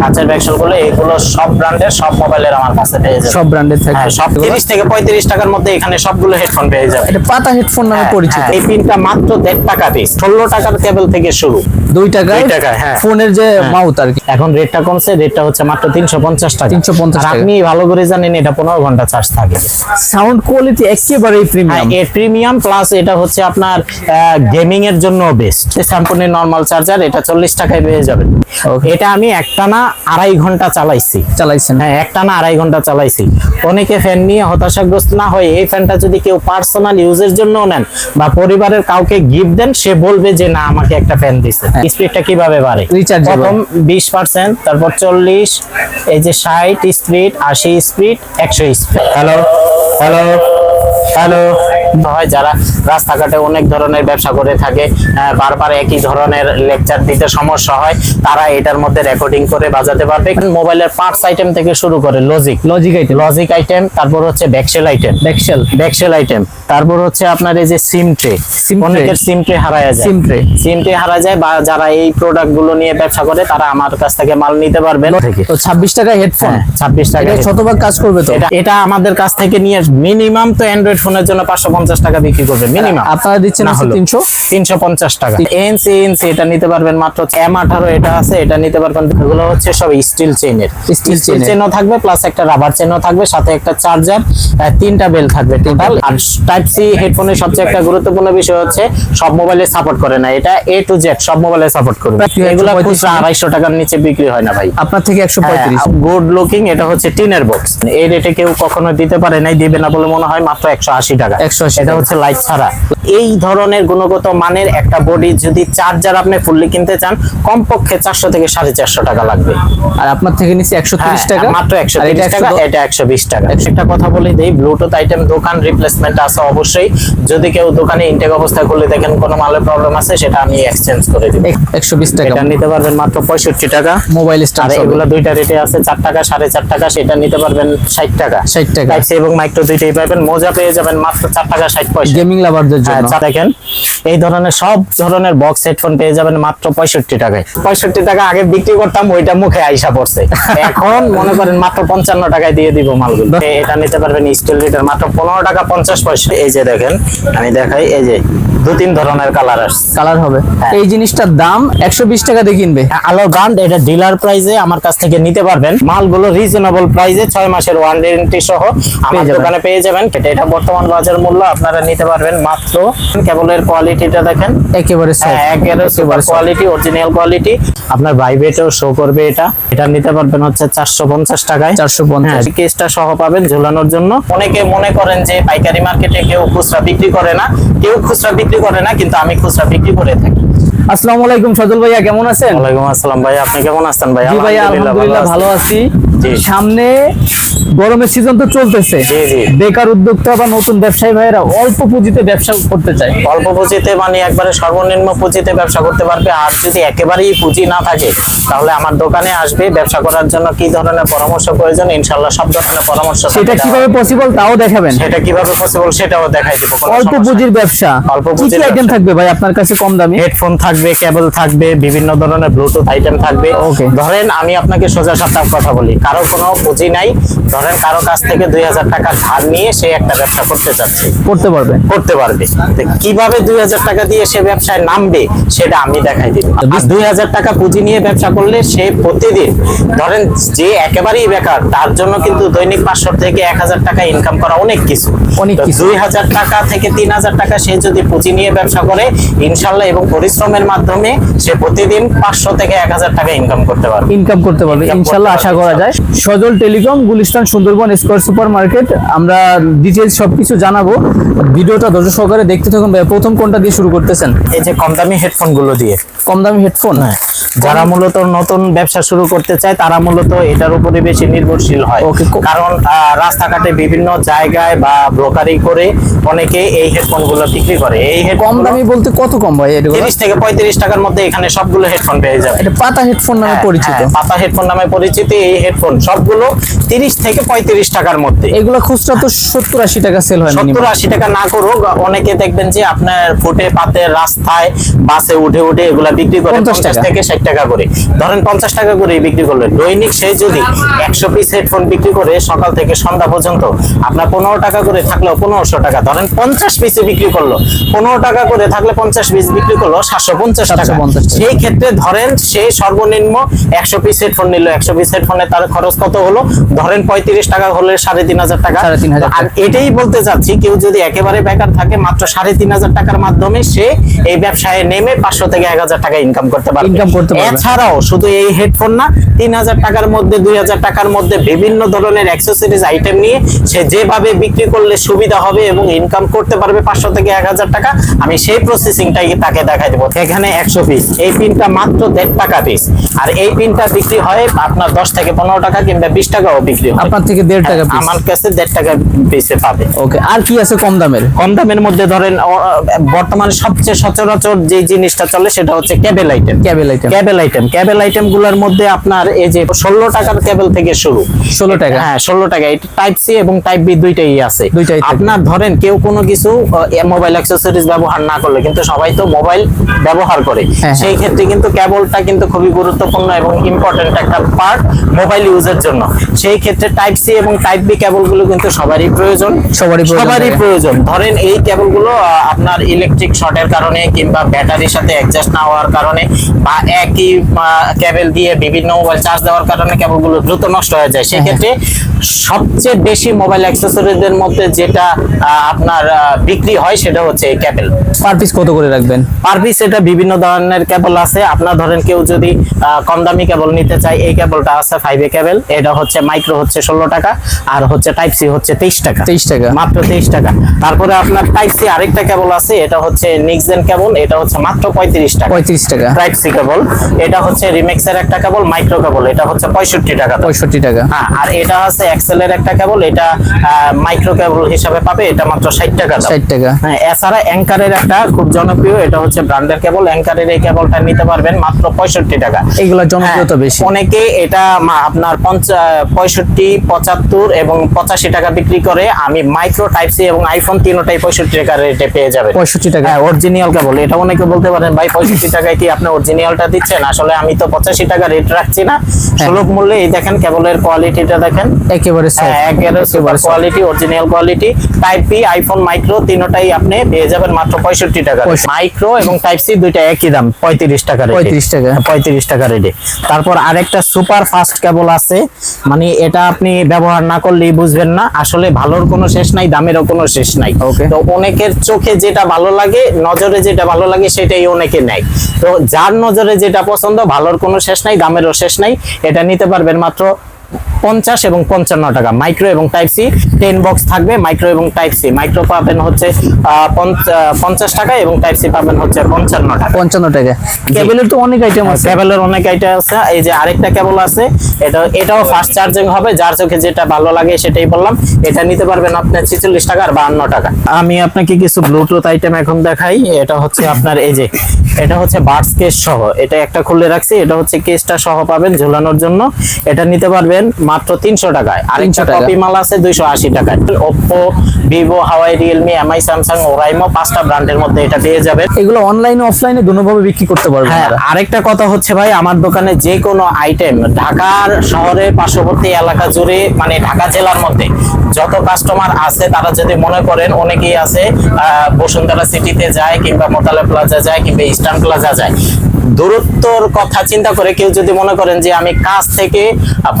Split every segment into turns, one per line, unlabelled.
কাঁচের ব্যাকশনগুলো এগুলো সব ব্র্যান্ডের সব মোবাইলের আমার কাছে পেয়ে যাবে
সব ব্র্যান্ডের থাকে।
হ্যাঁ সব তিরিশ থেকে পঁয়ত্রিশ টাকার মধ্যে এখানে সবগুলো হেডফোন পেয়ে যাবে
এটা পাতা হেডফোন নামে
হ্যাঁ,
পরিচিত।
হ্যাঁ, এই পিনটা মাত্র দেড় টাকা পিস ষোলো টাকার কেবল থেকে শুরু।
দুই টাকায়
দুই টাকায়, হ্যাঁ।
ফোনের যে মাউথ আর কি।
এখন রেটটা কমছে রেটটা হচ্ছে মাত্র তিনশো পঞ্চাশ টাকা।
350
আর
টাকা।
আপনি ভালো করে জানেন এটা পনেরো ঘণ্টা চার্জ থাকে।
সাউন্ড কোয়ালিটি একেবারেই
হ্যাঁ
প্রিমিয়াম
এর প্রিমিয়াম প্লাস এটা হচ্ছে আপনার গেমিং এর জন্য বেস্ট স্যাম্পনের নর্মাল চার্জার এটা চল্লিশ টাকায় পেয়ে যাবেন. এটা আমি একটানা আড়াই ঘণ্টা চালাইছি।
চালাইছেন?
হ্যাঁ একটানা আড়াই ঘণ্টা চালাইছি। অনেকে ফ্যান নিয়ে হতাশাগ্রস্ত না হয় এই ফ্যানটা যদি কেউ পার্সোনাল ইউজের জন্য নেন বা পরিবারের কাউকে গিফট দেন সে বলবে যে না আমাকে একটা ফ্যান দিছে। স্পিডটা কীভাবে বাড়ে। প্রথম বিশ পার্সেন্ট তারপর চল্লিশ এই যে ষাট স্পিড আশি স্পিড একশো স্পিড হ্যালো হ্যালো হ্যালো হয় যারা রাস্তাঘাটে অনেক ধরনের ব্যবসা করে থাকে বারবার একই ধরনের লেকচার দিতে সমস্যা হয় তারা এটার মধ্যে রেকর্ডিং করে বাজাতে পারবে। মোবাইলের পার্টস আইটেম থেকে শুরু করে logic
logic item
logic item তারপর হচ্ছে ব্যাকসেল আইটেম
ব্যাকশেল
ব্যাকসেল আইটেম তারপর হচ্ছে আপনার এই যে সিম ট্রে অনেকের সিম ট্রে হারায় যায়।
SIM tray।
সিম ট্রে হারা যায় বা যারা এই প্রোডাক্টগুলো নিয়ে ব্যবসা করে তারা আমার কাছ থেকে মাল নিতে পারবেন
তো ছাব্বিশ টাকা হেডফোন
হ্যাঁ, 26 টাকা
শতভাগ কাজ করবে তো?
এটা এটা আমাদের কাছ থেকে নিয়ে মিনিমাম তো অ্যান্ড্রয়েড ফোনের জন্য পাঁচশো পঞ্চাশ টাকা বিক্রি করবে মিনিমাম
আপনারা দিচ্ছেন
না
হচ্ছে
হলেও।
তিনশো?
তিনশো পঞ্চাশ টাকা। এনসি এনসি এটা নিতে পারবেন মাত্র এম আঠারো এটা আছে এটা নিতে পারবেন। এগুলো হচ্ছে সব স্টিল চেনের
chain
চেনও থাকবে প্লাস একটা রাবার চেনও থাকবে সাথে একটা চার্জার তিনটা বেল থাকবে টোটাল আর টাইপ সি হেডফোনের সবচেয়ে একটা গুরুত্বপূর্ণ বিষয় হচ্ছে সব মোবাইলে সাপোর্ট করে না। এটা এ টু জেড সব মোবাইলে সাপোর্ট করবে। এগুলো খুচরা আড়াইশো টাকার নিচে বিক্রি হয় না ভাই।
আপনার থেকে একশো পঁয়ত্রিশ।
গুড লুকিং এটা হচ্ছে টিনের বক্স এই রেটে কেউ কখনো দিতে পারে নাই দিবে না বলে মনে হয় মাত্র একশো আশি টাকা।
180
এটা হচ্ছে লাইট ছাড়া। এই ধরনের গুণগত মানের একটা বডি যদি চার্জার আপনি ফুললি কিনতে চান কমপক্ষে চারশো থেকে সাড়ে চারশো টাকা লাগবে।
আর আপনার থেকে নিচ্ছে একশো
হ্যাঁ,
তিরিশ টাকা।
মাত্র একশো টাকা এটা একশো বিশ টাকা। একটা কথা বলে দেই ব্লুটুথ আইটেম দোকান রিপ্লেসমেন্ট আছে অবশ্যই। যদি কেউ দোকানে ইনটেক অবস্থায় খুলে দেখেন কোনো মালের প্রবলেম আছে সেটা আমি এক্সচেঞ্জ করে দিব।
একশো বিশ টাকা।
এটা নিতে পারবেন মাত্র পঁয়ষট্টি টাকা।
মোবাইল
আর
স্টার্ট
এগুলো দুইটা রেটে আছে চার টাকা সাড়ে চার টাকা সেটা নিতে পারবেন ষাট টাকা।
60 টাকা।
এবং মাইক্রো দুইটাই পাবেন। মোজা পেয়ে যাবেন মাত্র চার টাকা ষাট পয়সা।
গেমিং লাভারদের
হ্যাঁ,
জন্য
দেখেন এই ধরনের সব ধরনের বক্স হেডফোন পেয়ে যাবেন মাত্র পঁয়ষট্টি টাকায়। পঁয়ষট্টি টাকা আগে বিক্রি করতাম ওইটা মুখে আইসা পড়ছে। এখন মনে করেন মাত্র পঞ্চান্ন টাকায় দিয়ে দিব মালগুলো। এটা নিতে পারবেন স্টিল লিটার মাত্র পনেরো টাকা পঞ্চাশ পয়সা। এই যে দেখেন আমি দেখাই এই যে দু তিন ধরনের কালার আসছে।
কালার হবে।
হ্যাঁ।
এই জিনিসটার দাম একশো বিশ টাকা দিয়ে কিনবে।
আলো ব্র্যান্ড এটা ডিলার প্রাইসে আমার কাছ থেকে নিতে পারবেন। মালগুলো রিজনেবল প্রাইসে ছয় মাসের ওয়ান গ্যারেন্টি সহ আমার। দোকানে পেয়ে যাবেন। এটা বর্তমান বাজার মূল্য আপনারা নিতে পারবেন মাত্র কেবলের কোয়ালিটিটা দেখেন।
একেবারে
হ্যাঁ একেবারে সুপার কোয়ালিটি অরিজিনাল কোয়ালিটি আপনার ভাইবেটেও শো করবে এটা। এটা নিতে পারবেন হচ্ছে চারশো পঞ্চাশ টাকায়।
450
হ্যাঁ, কেসটা সহ পাবেন ঝুলানোর জন্য। অনেকে মনে করেন যে পাইকারি মার্কেটে কেউ খুচরা বিক্রি করে না। কেউ খুচরা বিক্রি করে না কিন্তু আমি খুচরা বিক্রি করে থাকি।
আসসালামু আলাইকুম সজল ভাইয়া কেমন আছেন?
ওয়ালাইকুম আসসালাম ভাই আপনি কেমন আছেন ভাই?
জি ভাইয়া আলহামদুলিল্লাহ ভালো আছি। সামনে গরমের সিজন তো চলতেছে।
জি, জি।
বেকার উদ্যোক্তা বা নতুন ব্যবসায়ী ভাইয়েরা অল্প পুঁজিতে ব্যবসা করতে চায়।
অল্প পুঁজিতে মানে একবারে সর্বনিম্ন পুঁজিতে ব্যবসা করতে পারবে। আর যদি একেবারেই পুঁজি না থাকে তাহলে আমার দোকানে আসবে ব্যবসা করার জন্য কি ধরনের পরামর্শ প্রয়োজন? ইনশাল্লাহ সব ধরনের পরামর্শ
সেটা কীভাবে পসিবল তাও দেখাবেন।
সেটা কীভাবে পসিবল সেটাও দেখাই দেবো
অল্প পুঁজির ব্যবসা।
অল্প পুঁজির
আইটেম থাকবে ভাই? আপনার কাছে কম দামি?
হেডফোন থাকবে কেবল থাকবে বিভিন্ন ধরনের ব্লুটুথ আইটেম থাকবে।
Okay.
ধরেন আমি আপনাকে সোজা সাপটার কথা বলি। কারও কোনো পুঁজি নাই। ধরেন কারও কাছ থেকে দুই হাজার টাকা ধার নিয়ে সে একটা ব্যবসা করতে চাচ্ছে
করতে পারবে।
করতে পারবে। কীভাবে দুই হাজার টাকা দিয়ে সে ব্যবসায় নামবে সেটা আমি দেখাই দিব দুই হাজার টাকা পুঁজি নিয়ে ব্যবসা করলে সে প্রতিদিন ধরেন যে একেবারেই বেকার তার জন্য কিন্তু দৈনিক পাঁচশো থেকে এক হাজার টাকা ইনকাম করা অনেক কিছু। দুই হাজার টাকা থেকে তিন হাজার টাকা সে যদি পুঁজি নিয়ে ব্যবসা করে ইনশাল্লাহ এবং পরিশ্রমের মাধ্যমে সে প্রতিদিন পাঁচশো থেকে এক হাজার টাকা ইনকাম করতে পারবে।
ইনকাম করতে পারবে। ইনশাল্লাহ আশা করা যায়। Sajal telecom, Gulistan, Sundarban, square super market আমরা ডিটেলস সব কিছু জানাব। ভিডিওটা ধৈর্য সহকারে দেখতে থাকুন প্রথম কোনটা দিয়ে শুরু করতেছেন?
এই যে কম দামি হেডফোনগুলো দিয়ে।
কম দামি হেডফোন
হ্যাঁ, যারা মূলত নতুন ব্যবসা শুরু করতে চায় তারা মূলত এটার উপরে বেশি নির্ভরশীল হয়। কারণ রাস্তাঘাটে বিভিন্ন জায়গায় বা ব্রোকারি করে অনেকে এই হেডফোনগুলো বিক্রি করে। এই
কম দামি বলতে কত কম ভাই
তিরিশ থেকে পঁয়ত্রিশ টাকার মধ্যে এখানে সবগুলো হেডফোন পেয়ে যাবে।
এটা পাতা হেডফোন নামে
হ্যাঁ,
পরিচিত।
হ্যাঁ, পাতা হেডফোন নামে পরিচিত এই হেডফোন সবগুলো তিরিশ থেকে পঁয়ত্রিশ টাকার মধ্যে।
এগুলো খুচরা তো সত্তর আশি টাকা সেল হয়
সত্তর। আশি টাকা না করুক অনেকে দেখবেন যে আপনার ফুটে পাতে রাস্তায় বাসে উঠে উঠে এগুলা বিক্রি করে পঞ্চাশ থেকে ষাট টাকা করে। ধরেন পঞ্চাশ টাকা করে বিক্রি করলে দৈনিক সে যদি একশো পিস হেডফোন বিক্রি করে সকাল থেকে সন্ধ্যা পর্যন্ত আপনার পনেরো টাকা করে থাকলেও পনেরোশো টাকা ধরেন পঞ্চাশ পিসে বিক্রি করল। পনেরো টাকা করে থাকলে পঞ্চাশ পিস বিক্রি করল সাতশো পঞ্চাশ টাকা।
750
সেই ক্ষেত্রে ধরেন সে সর্বনিম্ন একশো পিস হেডফোন নিল। একশো পিস হেডফোনে তার খরচ কত হলো? ধরেন পঁয়ত্রিশ টাকা হলে সাড়ে তিন হাজার টাকা।
3,500 টাকা।
আর এটাই বলতে চাচ্ছি কেউ যদি একেবারে বেকার থাকে মাত্র সাড়ে তিন হাজার টাকার মাধ্যমে সে এই ব্যবসায় নেমে পাঁচশো থেকে এক হাজার টাকা ইনকাম করতে পারবে।
Income করতে পারবে।
এছাড়াও শুধু এই হেডফোন না তিন হাজার টাকার মধ্যে দুই হাজার টাকার মধ্যে বিভিন্ন ধরনের অ্যাক্সেসরিজ আইটেম নিয়ে সে যেভাবে বিক্রি করলে সুবিধা হবে এবং ইনকাম করতে পারবে পাঁচশো থেকে এক হাজার টাকা আমি সেই প্রসেসিংটাই তাকে দেখাই দেবো। এখানে একশো পিস এই পিনটা মাত্র দেড় টাকা পিস আর এই পিনটা বিক্রি হয় আপনার দশ থেকে পনেরো টাকা কিংবা বিশ টাকাও বিক্রি হয়।
আপনার থেকে দেড় টাকা পিস
আমার কাছে দেড় টাকা পিসে পাবে।
ওকে আর কি আছে কম দামের?
কম দামের মধ্যে ধরেন বর্তমানে সবচেয়ে সচরাচর যে জিনিসটা চলে সেটা হচ্ছে cable item
cable item
cable item cable আইটেমগুলোর মধ্যে আপনার এই যে ষোলো টাকার কেবল থেকে শুরু।
16 টাকা।
হ্যাঁ ষোলো টাকা। এটা টাইপ সি এবং টাইপ বি দুইটাই আছে।
দুইটাই
আপনার ধরেন কেউ কোনো কিছু মোবাইল অ্যাক্সেসরিজ ব্যবহার না করলে কিন্তু সবাই তো মোবাইল ব্যবহার করে।
হ্যাঁ,
সেই ক্ষেত্রে কিন্তু কেবলটা কিন্তু খুবই গুরুত্বপূর্ণ এবং ইম্পর্টেন্ট একটা পার্ট মোবাইল ইউজের জন্য। সেই ক্ষেত্রে টাইপ সি এবং টাইপ বি কেবলগুলো কিন্তু সবারই প্রয়োজন।
সবারই প্রয়োজন
সবারই প্রয়োজন। ধরেন এই কেবলগুলো আহ, আপনার ইলেকট্রিক শর্টের কারণে কিংবা ব্যাটারির সাথে অ্যাডজাস্ট না হওয়ার কারণে বা একই কেবল দিয়ে বিভিন্ন মোবাইল চার্জ দেওয়ার কারণে কেবলগুলো দ্রুত নষ্ট হয়ে যায়। সেক্ষেত্রে সবচেয়ে বেশি মোবাইল অ্যাক্সেসরিজের মধ্যে যেটা আপনার বিক্রি হয় সেটা হচ্ছে কেবল
পার পিস কত করে রাখবেন?
পার পিস এটা বিভিন্ন ধরনের কেবল আছে। আপনার ধরেন কেউ যদি কম দামি কেবল নিতে চায় এই কেবলটা আছে ফাইভ এ কেবল এটা হচ্ছে মাইক্রো হচ্ছে ষোলো টাকা আর হচ্ছে টাইপ সি হচ্ছে তেইশ টাকা।
23 টাকা।
মাত্র তেইশ টাকা। তারপরে আপনার টাইপ সি আরেকটা কেবল আছে এটা হচ্ছে নেক্সট নিক্সেন কেবল এটা হচ্ছে মাত্র পঁয়ত্রিশ টাকা।
পঁয়ত্রিশ টাকা।
টাইপ কেবল এটা হচ্ছে রিমেক্সের একটা কেবল মাইক্রো কেবল এটা হচ্ছে পঁয়ষট্টি টাকা।
পঁয়ষট্টি টাকা।
হ্যাঁ আর এটা আছে এক্সেলের একটা কেবল এটা মাইক্রো কেবল হিসাবে পাবে এটা মাত্র ষাট টাকা।
ষাট টাকা।
হ্যাঁ এছাড়া অ্যাঙ্কারের একটা খুব জনপ্রিয় এটা হচ্ছে ব্র্যান্ডের কেবল অ্যাঙ্কারের এই কেবলটা নিতে পারবেন মাত্র পঁয়ষট্টি টাকা।
এগুলো জনপ্রিয়তা
হ্যাঁ,
বেশি।
অনেকে এটা আপনার পঁয়ষট্টি পঁচাত্তর এবং পঁচাশি টাকা বিক্রি করে। আমি মাইক্রো টাইপ সি এবং আইফোন তিনোটাই পঁয়ষট্টি টাকা রেটে পেয়ে যাবেন।
পঁয়ষট্টি টাকা।
হ্যাঁ অরিজিনাল কেবল এটা অনেকে বলতে পারেন ভাই পঁয়ষট্টি টাকায় কি আপনি অরিজিনালটা দিচ্ছেন? আসলে আমি তো পঁচাশি টাকা রেট রাখছি না। সুলভ মূল্যে এই দেখেন কেবলের কোয়ালিটিটা দেখেন।
একেবারে soft,
হ্যাঁ, একেবারে super quality original quality type B iPhone micro তিনটাই আপনি পেয়ে যাবেন মাত্র পঁয়ষট্টি টাকা মাইক্রো এবং টাইপ সি দুইটা একই দাম পঁয়ত্রিশ টাকা এ।
35 টাকা।
পঁয়ত্রিশ টাকা রেটে তারপর আরেকটা সুপার ফাস্ট কেবল আছে। মানে এটা আপনি ব্যবহার না করলেই বুঝবেন না। আসলে ভালোর কোনো শেষ নাই দামেরও কোনো শেষ নাই. তো অনেকের চোখে যেটা ভালো লাগে নজরে যেটা ভালো লাগে সেটাই অনেকে নেয়। তো যার নজরে যেটা পছন্দ, ভালোর কোনো শেষ নাই, দামেরও শেষ নাই, এটা নিতে পারবেন মাত্র পঞ্চাশ এবং পঞ্চান্ন টাকা। মাইক্রো এবং টাইপ সি টেন বক্স থাকবে মাইক্রো এবং টাইপ সি। মাইক্রো পাবেন হচ্ছে পঞ্চাশ টাকা এবং টাইপ সি পাবেন হচ্ছে পঞ্চান্ন টাকা।
পঞ্চান্ন টাকা। কেবলের তো অনেক আইটেম আছে।
কেবলের অনেক আইটেম আছে। এই যে আরেকটা কেবল আছে এটা এটাও ফাস্ট চার্জিং হবে। যার চোখে যেটা ভালো লাগে সেটাই বললাম। এটা নিতে পারবেন আপনার ছেচল্লিশ টাকা আর বাহান্ন টাকা। আমি আপনাকে কিছু ব্লুটুথ আইটেম এখন দেখাই। এটা হচ্ছে আপনার এই যে এটা হচ্ছে বাডস কেস সহ। এটা একটা খুলে রাখছি। এটা হচ্ছে কেসটা সহ পাবেন ঝুলানোর জন্য। এটা নিতে পারবেন মাত্র তিনশো টাকায় আরেকটা
300 টাকা।
কপি মাল আছে দুইশো আশি টাকায় Oppo Vivo Huawei Realme Mi Samsung Oraimo পাঁচটা ব্র্যান্ডের মধ্যে এটা পেয়ে যাবেন
এগুলো অনলাইনে অফলাইনে দুটোভাবে বিক্রি করতে পারবেন
হ্যাঁ। আরেকটা কথা হচ্ছে ভাই আমার দোকানে যে কোনো আইটেম ঢাকার শহরে পার্শ্ববর্তী এলাকা জুড়ে মানে ঢাকা জেলার মধ্যে যত কাস্টমার আছে তারা যদি মনে করেন অনেকেই আছে আহ, বসুন্ধরা সিটিতে যায় কিংবা মোতালে প্লাজা যায় কিংবা ইস্টার্ন প্লাজা যায় দূরত্বর কথা চিন্তা করে কেউ যদি মনে করেন যে আমি কাজ থেকে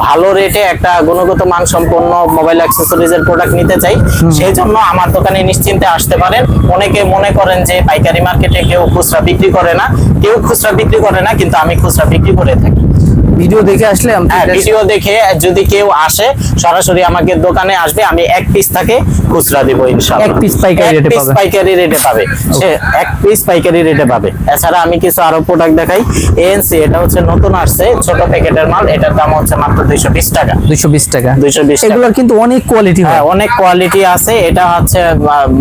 ভালো রেটে একটা গুণগত মান সম্পন্ন মোবাইল অ্যাক্সেসরিজের প্রোডাক্ট নিতে চাই সেই জন্য আমার দোকানে নিশ্চিন্তে আসতে পারেন। অনেকে মনে করেন যে পাইকারি মার্কেটে কেউ খুচরা বিক্রি করে না। কেউ খুচরা বিক্রি করে না কিন্তু আমি খুচরা বিক্রি করে থাকি।
ভিডিও দেখে আসলে
হ্যাঁ, ভিডিও দেখে যদি কেউ আসে সরাসরি আমাকে দোকানে আসবে আমি এক পিস তাকে খুচরা দেবো ইনশাআল্লাহ।
এক পিস পাইকারি
রেটে
পাবে।
পাইকারি রেটে পাবে। এক পিস পাইকারি রেটে পাবে। এছাড়া আমি কিছু আরও প্রোডাক্ট দেখাই। এএনসি এটা হচ্ছে নতুন আসছে ছোট প্যাকেটের মাল এটার দাম হচ্ছে মাত্র 220 টাকা।
220 টাকা।
220
এগুলোর কিন্তু অনেক কোয়ালিটি হয়।
হ্যাঁ, অনেক কোয়ালিটি আছে। এটা হচ্ছে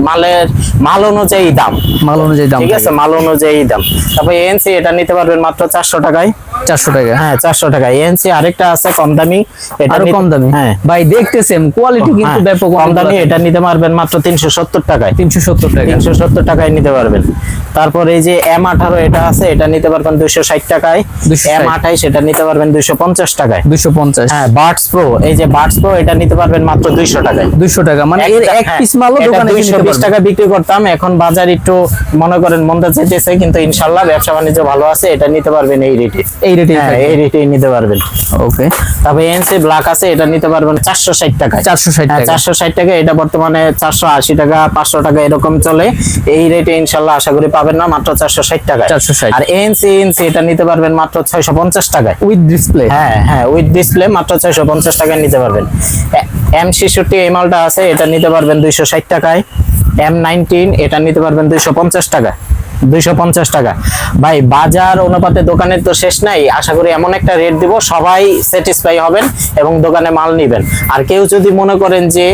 মালের মাল অনুযায়ী দাম।
মাল অনুযায়ী দাম
ঠিক আছে? মাল অনুযায়ী দাম। তারপর এএনসি এটা নিতে পারবেন মাত্র 400 টাকায়।
400 টাকা।
হ্যাঁ 400 পাঁচশো টাকা। এএনসি আরেকটা আছে কম দামি। এটা
কম দামি?
হ্যাঁ।
ভাই দেখতেছেন কোয়ালিটি
হ্যাঁ, কিন্তু
ব্যাপক
কম দামি এটা নিতে পারবেন মাত্র তিনশো সত্তর টাকায়।
তিনশো সত্তর
তিনশো সত্তর টাকায় নিতে পারবেন। তারপর এই যে এম আঠারো এটা আছে এটা নিতে পারবেন দুইশো ষাট টাকায়। এম আঠাইশ এটা নিতে পারবেন দুইশো পঞ্চাশ টাকায়।
দুইশো পঞ্চাশ।
হ্যাঁ বার্ডস প্রো এই যে বার্ডস প্রো এটা নিতে পারবেন মাত্র দুইশো টাকায়।
দুইশো টাকা মানে এর এক পিস মালও
হ্যাঁ,
দোকানে দুইশো বিশ
টাকা বিক্রি করতাম। এখন বাজার একটু মনে করেন মন্দা যেতেছে কিন্তু ইনশাল্লাহ ব্যবসা বাণিজ্য ভালো আছে এটা নিতে পারবেন এই রেটে
এই রেটে
এই হ্যাঁ, রেটে নিতে পারবেন।
ওকে।
তবে এনসি ব্ল্যাক আছে এটা নিতে পারবেন চারশো ষাট টাকা
460 টাকা।
চারশো ষাট টাকা এটা বর্তমানে চারশো আশি টাকা পাঁচশো টাকা এরকম চলে। এই রেটে ইনশাল্লাহ আশা করি পাবেন না মাত্র চারশো ষাট টাকা
460
আর এনসি এনসি এটা নিতে পারবেন মাত্র ছয়শো পঞ্চাশ টাকায়।
উইথ ডিসপ্লে
হ্যাঁ হ্যাঁ উইথ ডিসপ্লে মাত্র ছয়শো পঞ্চাশ টাকায় নিতে পারবেন। এম ছেষট্টি এই মালটা আছে এটা নিতে পারবেন দুইশো ষাট টাকায়। এম নাইনটিন এটা নিতে পারবেন দুইশো পঞ্চাশ টাকা দুইশো পঞ্চাশ টাকা। ভাই, বাজার অনুপাতে দোকানের তো শেষ নাই, আশা করি এমন একটা রেট দিব, সবাই স্যাটিসফাই হবেন এবং দোকানে মাল নিবেন। আর কেউ যদি মনে করেন যে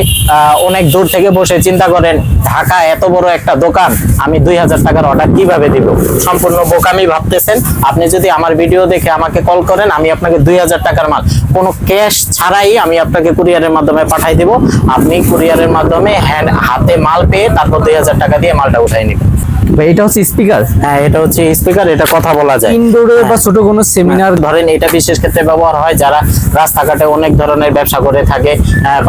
অনেক দূর থেকে বসে চিন্তা করেন, ঢাকা এত বড় একটা দোকান, আমি দুই হাজার টাকার অর্ডার কীভাবে দিব? সম্পূর্ণ বোকামি ভাবতেছেন। আপনি যদি আমার ভিডিও দেখে আমাকে কল করেন, আমি আপনাকে দুই হাজার টাকার মাল। কোনো ক্যাশ ছাড়াই আমি আপনাকে কুরিয়ারের মাধ্যমে পাঠাই দিব। আপনি কুরিয়ারের মাধ্যমে হ্যান্ড হাতে মাল পেয়ে তারপর দুই হাজার টাকা দিয়ে মালটা উঠাই নেবেন।
ভাই এটা হচ্ছে স্পিকার
হ্যাঁ এটা হচ্ছে স্পিকার এটা কথা বলা যায়।
ইনডোরে বা ছোট কোনো সেমিনার
ধরেন এটা বিশেষ ক্ষেত্রে ব্যবহার হয় যারা রাস্তাঘাটে অনেক ধরনের ব্যবসা করে থাকে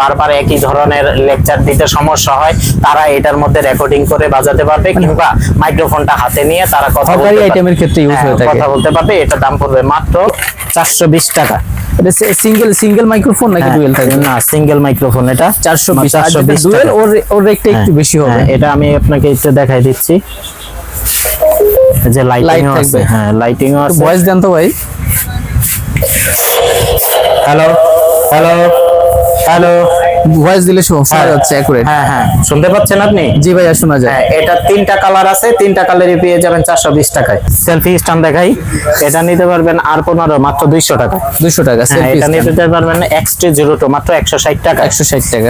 বারবার একই ধরনের লেকচার দিতে সমস্যা হয় তারা এটার মধ্যে রেকর্ডিং করে বাজাতে পারবে কিংবা মাইক্রোফোনটা হাতে নিয়ে তারা কথা বলতে পারবে।
আইটেমের ক্ষেত্রে ইউজ
হ্যাঁ, কথা বলতে পারবে এটা দাম পড়বে মাত্র চারশো বিশ টাকা।
এটা সিঙ্গেল সিঙ্গেল মাইক্রোফোন নাকি ডুয়েল থাকবে
না সিঙ্গেল মাইক্রোফোন এটা।
চারশো বিশ আর ডুয়েল ওর ওর রেটটা একটু বেশি হবে।
হ্যাঁ, এটা আমি আপনাকে একটু দেখাই দিচ্ছি। যে লাইটিং আছে হ্যাঁ লাইটিং আছে।
ভয়েস দেন তো ভাই।
হ্যালো হ্যালো হ্যালো
ভয়েস দিলে শোনা যাচ্ছে অ্যাকুরেট
হ্যাঁ হ্যাঁ। শুনতে পাচ্ছেন আপনি?
জি ভাইয়া শোনা যায়।
হ্যাঁ এটা তিনটা কালার আছে তিনটা কালারই পেয়ে যাবেন চারশো বিশ টাকায়। সেলফি স্ট্যান্ড দেখাই। এটা নিতে পারবেন আর পনেরো মাত্র দুইশো টাকা।
দুশো টাকা
হ্যাঁ,
সেলফি
এটা নিতে পারবেন এক্সটি জিরো টু মাত্র একশো ষাট টাকা।
একশো ষাট টাকা।